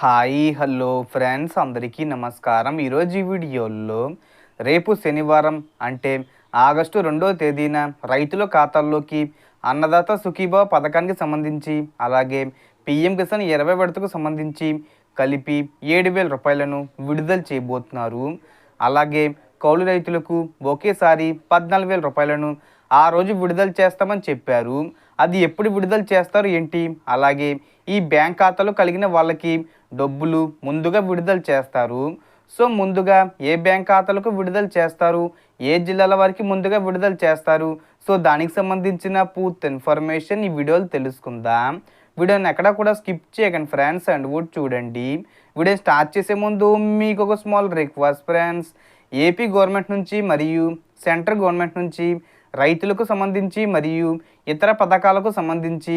Hi hello friends అందరికీ నమస్కారం. ఈరోజు ఈ వీడియోలో రేపు శనివారం అంటే ఆగస్టు రెండో తేదీన రైతుల ఖాతాల్లోకి అన్నదాత సుఖీభావ పథకానికి సంబంధించి అలాగే పిఎం కిసాన్ ఇరవై విడతకు సంబంధించి కలిపి ఏడు వేల రూపాయలను విడుదల చేయబోతున్నారు. అలాగే కౌలు రైతులకు ఒకేసారి పద్నాలుగు వేల రూపాయలను ఆ రోజు విడుదల చేస్తామని చెప్పారు. అది ఎప్పుడు విడుదల చేస్తారు ఏంటి? అలాగే ఈ బ్యాంక్ ఖాతాలో కలిగిన వాళ్ళకి డబ్బులు ముందుగా విడుదల చేస్తారు. సో ముందుగా ఏ బ్యాంక్ ఖాతాలకు విడుదల చేస్తారు? ఏ జిల్లాల వారికి ముందుగా విడుదల చేస్తారు? సో దానికి సంబంధించిన పూర్తి ఇన్ఫర్మేషన్ ఈ వీడియోలో తెలుసుకుందాం. వీడియోని ఎక్కడ కూడా స్కిప్ చేయకండి ఫ్రెండ్స్ అండ్ కూడా చూడండి. వీడియో స్టార్ట్ చేసే ముందు మీకు ఒక small request friends. AP government నుంచి మరియు సెంట్రల్ గవర్నమెంట్ నుంచి రైతులకు సంబంధించి మరియు ఇతర పథకాలకు సంబంధించి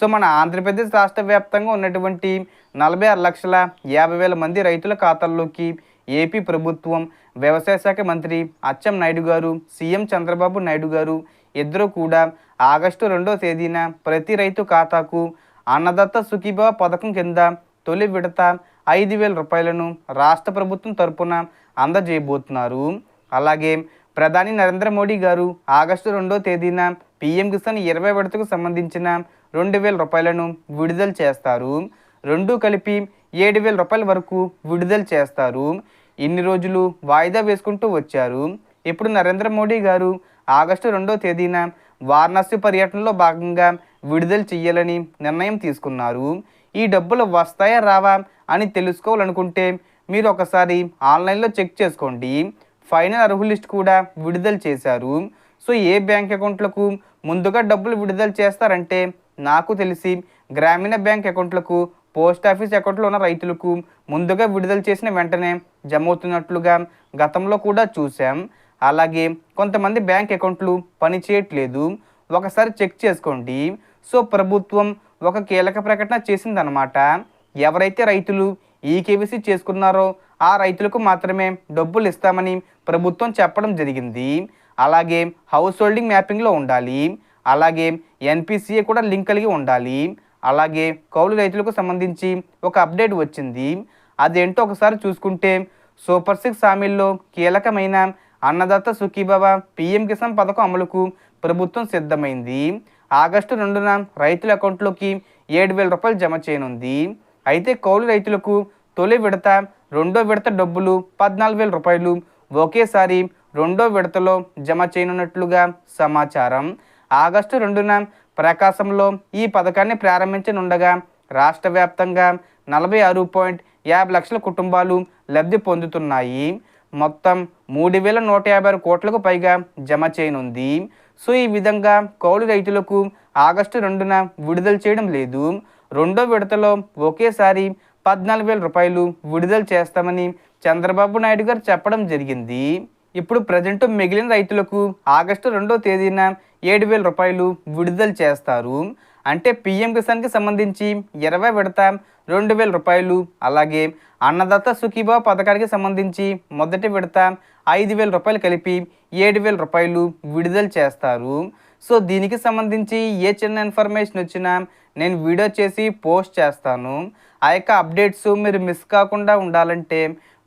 సో మన ఆంధ్రప్రదేశ్ రాష్ట్ర వ్యాప్తంగా ఉన్నటువంటి నలభై ఆరు లక్షల యాభై వేల మంది రైతుల ఖాతాల్లోకి ఏపీ ప్రభుత్వం వ్యవసాయ శాఖ మంత్రి అచ్చెం నాయుడు గారు సీఎం చంద్రబాబు నాయుడు గారు ఇద్దరు కూడా ఆగస్టు రెండో తేదీన ప్రతి రైతు ఖాతాకు అన్నదత్త సుఖీభావ పథకం కింద తొలి విడత ఐదు వేల రూపాయలను రాష్ట్ర ప్రభుత్వం తరపున అందజేయబోతున్నారు. అలాగే ప్రధాని నరేంద్ర మోడీ గారు ఆగస్టు రెండో తేదీన పీఎం కిసాన్ ఇరవై విడతకు సంబంధించిన రెండు వేల రూపాయలను విడుదల చేస్తారు. రెండు కలిపి ఏడు వేల రూపాయల వరకు విడుదల చేస్తారు. ఇన్ని రోజులు వాయిదా వేసుకుంటూ వచ్చారు. ఇప్పుడు నరేంద్ర మోడీ గారు ఆగస్టు రెండో తేదీన వారణాసి పర్యటనలో భాగంగా విడుదల చేయాలని నిర్ణయం తీసుకున్నారు. ఈ డబ్బులు వస్తాయా రావా అని తెలుసుకోవాలనుకుంటే మీరు ఒకసారి ఆన్లైన్లో చెక్ చేసుకోండి. ఫైనల్ అర్హుల లిస్ట్ కూడా విడుదల చేశారు. సో ఏ బ్యాంక్ అకౌంట్లకు ముందుగా డబ్బులు విడుదల చేస్తారంటే నాకు తెలిసి గ్రామీణ బ్యాంక్ అకౌంట్లకు పోస్ట్ ఆఫీస్ అకౌంట్లో ఉన్న రైతులకు ముందుగా విడుదల చేసిన వెంటనే జమ అవుతున్నట్లుగా గతంలో కూడా చూసాం అలాగే కొంతమంది బ్యాంక్ అకౌంట్లు పనిచేయట్లేదు ఒకసారి చెక్ చేసుకోండి. సో ప్రభుత్వం ఒక కీలక ప్రకటన చేసిందనమాట ఎవరైతే రైతులు ఈ కేవీసీ చేసుకున్నారో ఆ రైతులకు మాత్రమే డబ్బులు ఇస్తామని ప్రభుత్వం చెప్పడం జరిగింది. అలాగే హౌస్ హోల్డింగ్ మ్యాపింగ్లో ఉండాలి. అలాగే ఎన్పిసిఏ కూడా లింక్ కలిగి ఉండాలి. అలాగే కౌలు రైతులకు సంబంధించి ఒక అప్డేట్ వచ్చింది. అదేంటో ఒకసారి చూసుకుంటే సూపర్ సిక్స్ హామీల్లో కీలకమైన అన్నదాత సుఖీబాబా పిఎం కిసాన్ పథకం అమలుకు ప్రభుత్వం సిద్ధమైంది. ఆగస్టు రెండున రైతుల అకౌంట్లోకి ఏడు వేల రూపాయలు జమ చేయనుంది. అయితే కౌలు రైతులకు తొలి విడత రెండో విడత డబ్బులు పద్నాలుగు వేల రూపాయలు ఒకేసారి రెండో విడతలో జమ చేయనున్నట్లుగా సమాచారం. ఆగస్టు రెండున ప్రకాశంలో ఈ పథకాన్ని ప్రారంభించనుండగా రాష్ట్ర వ్యాప్తంగా నలభై ఆరు పాయింట్ యాభై లక్షల కుటుంబాలు లబ్ధి పొందుతున్నాయి. మొత్తం మూడు వేల నూట యాభై ఆరు కోట్లకు పైగా జమ చేయనుంది. సో ఈ విధంగా కౌలు రైతులకు ఆగస్టు రెండున విడుదల చేయడం లేదు. రెండో విడతలో ఒకేసారి పద్నాలుగు వేల రూపాయలు విడుదల చేస్తామని చంద్రబాబు నాయుడు గారు చెప్పడం జరిగింది. ఇప్పుడు ప్రజెంట్ మిగిలిన రైతులకు ఆగస్టు రెండో తేదీన ఏడు వేల రూపాయలు విడుదల చేస్తారు. అంటే పిఎం కిసాన్కి సంబంధించి ఇరవై విడత రెండు వేల రూపాయలు అలాగే అన్నదాత సుఖీభావ పథకానికి సంబంధించి మొదటి విడత ఐదు వేల రూపాయలు కలిపి ఏడు వేల రూపాయలు విడుదల చేస్తారు. సో దీనికి సంబంధించి ఏ చిన్న ఇన్ఫర్మేషన్ వచ్చినా నేను వీడియో చేసి పోస్ట్ చేస్తాను. ఆ యొక్క అప్డేట్స్ మీరు మిస్ కాకుండా ఉండాలంటే